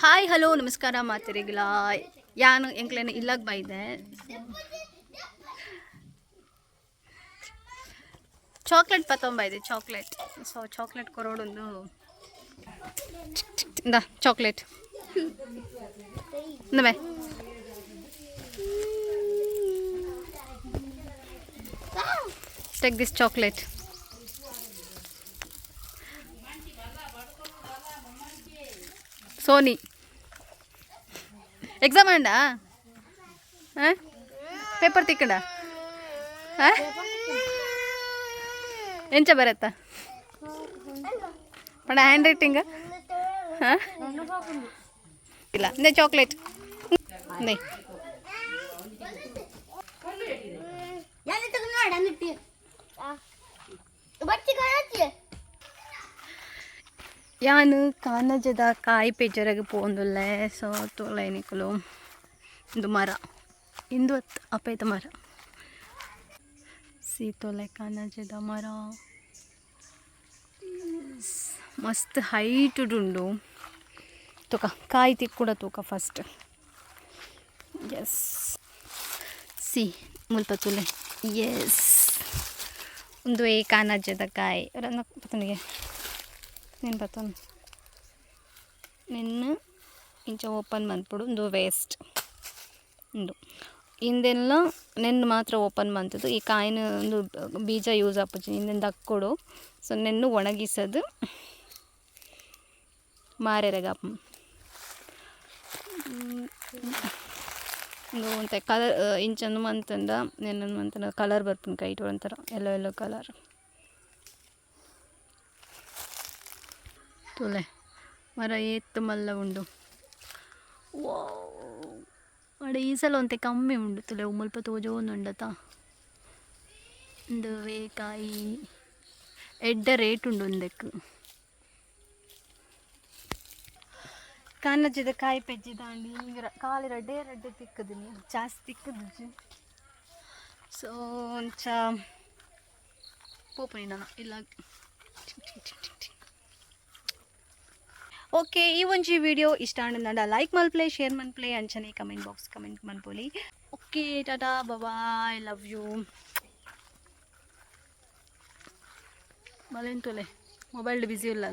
Hi, hello, ನಮಸ್ಕಾರ ಮಾತಿರಿಗಿಲ್ಲ ಯಾನು ಎಂಕ್ಲೇನು ಇಲ್ಲಾಗ ಬೈದೆ. ಚಾಕ್ಲೇಟ್ ಪತ್ತೊಂಬೈದೆ ಚಾಕ್ಲೇಟ್. ಸೊ, ಚಾಕ್ಲೇಟ್ ಕೊರೋಡೊಂದು ಇಂದ, ಚಾಕ್ಲೇಟ್. ಇಂದ take this chocolate Sony exam and paper ತಿಕ್ಕಂಡ ಎಂಚ ಬರತ್ತ ಪಡ ಹ್ಯಾಂಡ್ ರೈಟಿಂಗ್ ಹಾಂ ಇಲ್ಲ ಇಂದೇ ಚಾಕ್ಲೇಟ್ ಇಂದೇ ಯಾನು ಕಾನಜದ ಕಾಯಿ ಪೇಜರಾಗಿ ಪೋಂದುಲ್ಲೆ ಸೊ ತೋಲೈನಿಕಲು ಇಂದು ಮರ ಇಂದು ಅತ್ ಅಪೇತ ಮರ ಸೀತೋಲೆ ಕಾನಜದ ಮರ Yes. ಮಸ್ತ್ ಹೈಟ್ ಉಂಡು ತೂಕ ಕಾಯಿ ತಿಕ್ಕುಡ ತೂಕ ಫಸ್ಟ್ ಎಸ್ ಸಿ ಮುಲ್ಪ ತುಲೆ ಎಸ್ ಒಂದು ಏ ಕಾನಜದ ಕಾಯಿ ಅವರನ್ನು ಪತನಿಗೆ నేను बताऊँ ನಿನ್ನ ಇಂಚ ಓಪನ್ ಬಂದ್ಬಿಡು, ಒಂದು ವೇಸ್ಟ್ ಇಂದು ಹಿಂದೆಲ್ಲ ನೆನ್ನ ಮಾತ್ರ ಓಪನ್ ಬಂತದ್ದು. ಈ ಕಾಯಿನ ಒಂದು ಬೀಜ ಯೂಸ್ ಆಪಚ್ಚಿ ಹಿಂದಿಂದ ಹಾಕ್ಕೊಡು. ಸೊ ನೆನ್ನು ಒಣಗಿಸೋದು ಮಾರೆರಗ ಒಂದು ಒಂಥರ ಕಲರ್ ಇಂಚನ್ನು ಮಂತಂದ ನೆನ್ನೊಂದು ಅಂತಂದ ಕಲರ್ ಬರ್ಪುನ ಕೈಟ್ ಇಟ್ಟು ಒಂಥರ ಎಲ್ಲೋ ಎಲ್ಲೋ ಕಲರ್ ತುಲೆ ಮರ ಏತ್ತು ಮಲ್ಲ ಉಂಡು. ಅಡ ಈ ಸಲ ಒಂತೆ ಕಮ್ಮಿ ಉಂಡು ತುಲೆ ಮುಲ್ಪ ತೋಜೋಂದುಂಡತ ಒಂದು ಕಾಯಿ ಎಡ್ಡ ರೇಟ್ ಉಂಡು ಒಂದಕ್ಕೆ. ಕಾನಜ್ಜದ ಕಾಯಿ ಪೆಜ್ಜಿ ದಾಂಡಿ ಈಗ ಕಾಲಿ ರಡ್ಡೆ ರಡ್ಡೆ ತಿಕ್ಕದಿನಿ, ಜಾಸ್ತಿ ತಿಕ್ಕದು ಸೊ, ಒಂಚ ಪೋಪನಿ ನಾನು ಇಲ್ಲ. ಓಕೆ, ಈ ಒಂಜಿ ವಿಡಿಯೋ ಇಷ್ಟ ಆನಂದ ಲೈಕ್ ಮಲ್ಪ್ಲೆ ಶೇರ್ ಮನ್ಪ್ಲೆ ಅಂಚನೆ comment box comment ಮನ್ಪೊಲಿ okay, tata bye love you ಮಲೆಂತೊಲೆ mobile ಬಿಸಿ ಇಲ್ಲ